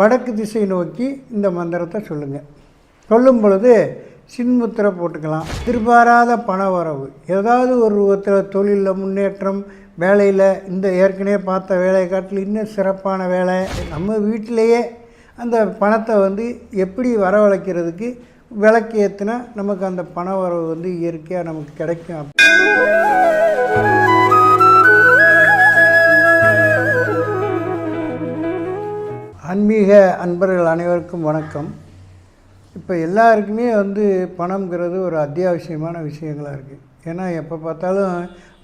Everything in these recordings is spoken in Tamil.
வடக்கு திசை நோக்கி இந்த மந்திரத்தை சொல்லுங்கள் சொல்லும் பொழுது சின்முத்திரை போட்டுக்கலாம். எதிர்பாராத பண வரவு. ஏதாவது ஒரு ரூபத்தில் தொழிலில் முன்னேற்றம் வேலையில் இந்த ஏற்கனவே பார்த்த வேலையை காட்டில் இன்னும் சிறப்பான வேலை. நம்ம வீட்டிலேயே அந்த பணத்தை வந்து எப்படி வரவழைக்கிறதுக்கு விளக்கு ஏற்றுனா நமக்கு அந்த பண வரவு வந்து இயற்கையாக நமக்கு கிடைக்கும். ஆன்மீக அன்பர்கள் அனைவருக்கும் வணக்கம். இப்போ எல்லாருக்குமே வந்து பணம்ங்கிறது ஒரு அத்தியாவசியமான விஷயங்களாக இருக்குது ஏன்னா எப்போ பார்த்தாலும்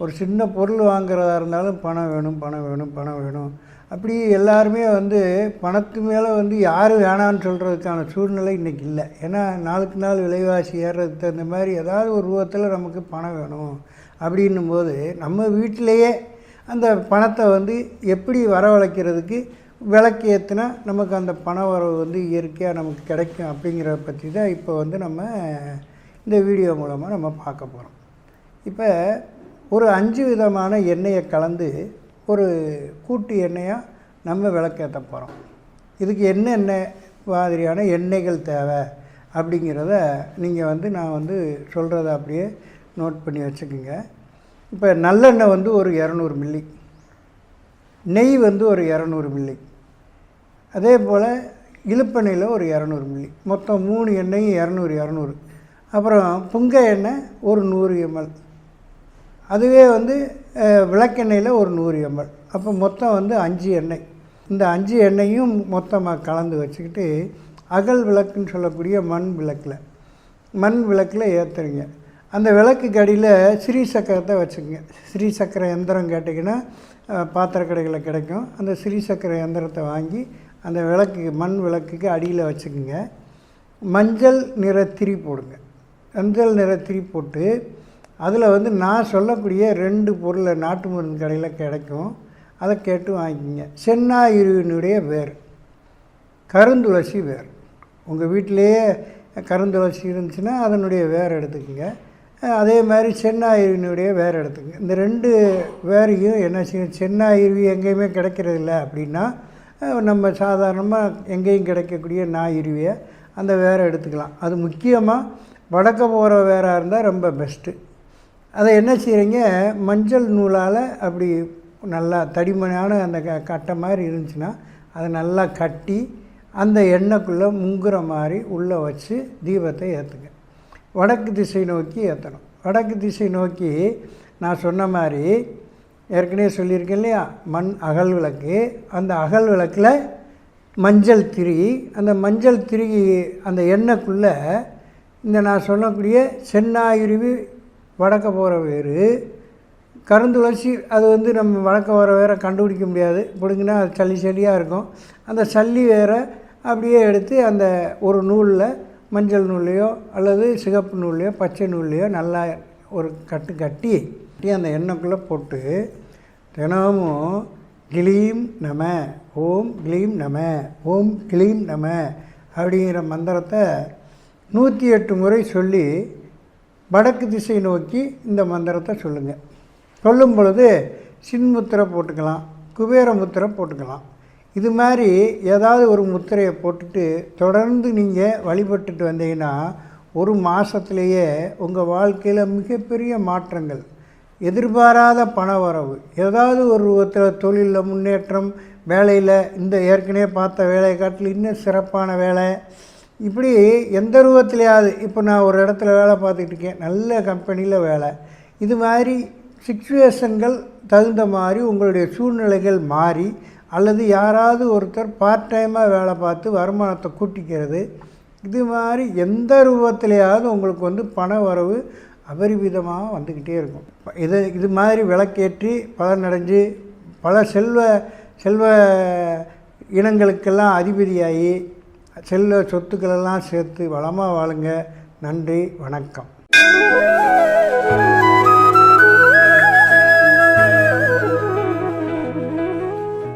ஒரு சின்ன பொருள் வாங்குறதா இருந்தாலும் பணம் வேணும் பணம் வேணும் பணம் வேணும். அப்படி எல்லாருமே வந்து பணத்து மேலே வந்து யார் வேணான்னு சொல்கிறதுக்கான சூழ்நிலை இன்றைக்கி இல்லை. ஏன்னா நாளுக்கு நாள் விலைவாசி ஏறுறதுக்கு தகுந்த மாதிரி ஏதாவது ஒரு ரூபத்தில் நமக்கு பணம் வேணும். அப்படின்னும் போது நம்ம வீட்டிலையே அந்த பணத்தை வந்து எப்படி வரவழைக்கிறதுக்கு விளக்கு ஏற்றுனா நமக்கு அந்த பண வரவு வந்து இயற்கையாக நமக்கு கிடைக்கும் அப்படிங்கிறத பற்றி தான் இப்போ வந்து நம்ம இந்த வீடியோ மூலமாக நம்ம பார்க்க போகிறோம் இப்போ ஒரு அஞ்சு விதமான எண்ணெயை கலந்து ஒரு கூட்டு எண்ணெயாக நம்ம விளக்கேற்ற போகிறோம் இதுக்கு என்னென்ன மாதிரியான எண்ணெய்கள் தேவை அப்படிங்கிறத நீங்கள் வந்து நான் வந்து சொல்கிறத அப்படியே நோட் பண்ணி வச்சுக்கோங்க. இப்போ நல்லெண்ணெய் வந்து ஒரு இரநூறு மில்லி நெய் வந்து ஒரு இரநூறு மில்லி அதே போல் இழுப்பெண்ணெயில் ஒரு இரநூறு மில்லி. மொத்தம் மூணு எண்ணெயும் இரநூறு இரநூறு. அப்புறம் புங்க எண்ணெய் ஒரு நூறு எம்எல். அதுவே வந்து விளக்கெண்ணெயில் ஒரு நூறு எம்எல். அப்போ மொத்தம் வந்து அஞ்சு எண்ணெய். இந்த அஞ்சு எண்ணெயும் மொத்தமாக கலந்து வச்சுக்கிட்டு அகல் விளக்குன்னு சொல்லக்கூடிய மண் விளக்கில் மண் விளக்கில் ஏற்றுறீங்க அந்த விளக்குக்கு அடியில் ஸ்ரீ சக்கரத்தை வச்சுக்கோங்க. ஸ்ரீ சக்கர எந்திரம் கேட்டிங்கன்னா பாத்திர கடைகளில் கிடைக்கும். அந்த ஸ்ரீ சக்கர எந்திரத்தை வாங்கி அந்த விளக்கு மண் விளக்குக்கு அடியில் வச்சுக்கோங்க. மஞ்சள் நிற திரி போடுங்க. மஞ்சள் நிற திரி போட்டு அதில் வந்து நான் சொல்லக்கூடிய ரெண்டு பொருளை நாட்டு மருந்து கடையில் கிடைக்கும். அதை கேட்டு வாங்கிக்கிங்க. சென்னாயிருவினுடைய வேர். கருந்துளசி வேர். உங்கள் வீட்டிலேயே கருந்துளசி இருந்துச்சுன்னா அதனுடைய வேர் எடுத்துக்கோங்க. அதே மாதிரி சென்னாயிருவினுடைய வேர் எடுத்துக்கங்க. இந்த ரெண்டு வேரையும் என்ன செய்யணும் சென்னாயிருவி எங்கேயுமே கிடைக்கிறதில்ல அப்படின்னா நம்ம சாதாரணமாக எங்கேயும் கிடைக்கக்கூடிய நாயிருவியை அந்த வேரை எடுத்துக்கலாம். அது முக்கியமாக வடக்க போகிற வேராக இருந்தால் ரொம்ப பெஸ்ட்டு அதை என்ன செய்கிறீங்க மஞ்சள் நூலால் அப்படி நல்லா தடிமனான அந்த க கட்டை மாதிரி இருந்துச்சுன்னா அதை நல்லா கட்டி அந்த எண்ணெய்க்குள்ளே முங்குற மாதிரி உள்ளே வச்சு தீபத்தை ஏற்றுங்க வடக்கு திசை நோக்கி ஏற்றணும் வடக்கு திசை நோக்கி நான் சொன்ன மாதிரி ஏற்கனவே சொல்லியிருக்கேன் இல்லையா? மண் அகல் விளக்கு. அந்த அகல் விளக்கில் மஞ்சள் திரி அந்த மஞ்சள் திரி அந்த எண்ணெய்க்குள்ளே இந்த நான் சொல்லக்கூடிய சென்னாயுருவி வடக்க போகிற வேறு. கருந்துளசி அது வந்து நம்ம வடக்க வர வேற கண்டுபிடிக்க முடியாது. பிடுங்கினா அது சளி சளியாக இருக்கும். அந்த சல்லி வேற அப்படியே எடுத்து அந்த ஒரு நூலில் மஞ்சள் நூல்லையோ அல்லது சிகப்பு நூல்லையோ பச்சை நூல்லையோ நல்லா ஒரு கட்டு கட்டி கட்டி அந்த எண்ணெய்க்குள்ளே போட்டு தினமும் கிளீம் நம ஓம் கிளீம் நம ஓம் கிளீம் நம அப்படிங்கிற மந்திரத்தை நூற்றி எட்டு முறை சொல்லி வடக்கு திசை நோக்கி இந்த மந்திரத்தை சொல்லுங்கள் சொல்லும் பொழுது சின்முத்திரை போட்டுக்கலாம் குபேர முத்திரை போட்டுக்கலாம். இது மாதிரி ஏதாவது ஒரு முத்திரையை போட்டுட்டு தொடர்ந்து நீங்கள் வழிபட்டுட்டு வந்தீங்கன்னா ஒரு மாதத்துலேயே உங்கள் வாழ்க்கையில் மிகப்பெரிய மாற்றங்கள் எதிர்பாராத பண வரவு. ஏதாவது ஒரு ரூபத்தில் தொழிலில் முன்னேற்றம் வேலையில் இந்த ஏற்கனவே பார்த்த வேலையை காட்டில் இன்னும் சிறப்பான வேலை. இப்படி எந்த ரூபத்துலையாவது இப்போ நான் ஒரு இடத்துல வேலை பார்த்துட்டு இருக்கேன் நல்ல கம்பெனியில் வேலை. இது மாதிரி சுச்சுவேஷன்கள் தகுந்த மாதிரி உங்களுடைய சூழ்நிலைகள் மாறி அல்லது யாராவது ஒருத்தர் பார்ட் டைமாக வேலை பார்த்து வருமானத்தை கூட்டிக்கிறது. இது மாதிரி எந்த ரூபத்திலையாவது உங்களுக்கு வந்து பண வரவு அபரிவிதமாக வந்துக்கிட்டே இருக்கும். இது இது மாதிரி விளக்கேற்றி பலனடைஞ்சு பல செல்வ செல்வ இனங்களுக்கெல்லாம் அதிபதியாகி செல்வ சொத்துக்களெல்லாம் சேர்த்து வளமாக வாழுங்க. நன்றி வணக்கம்.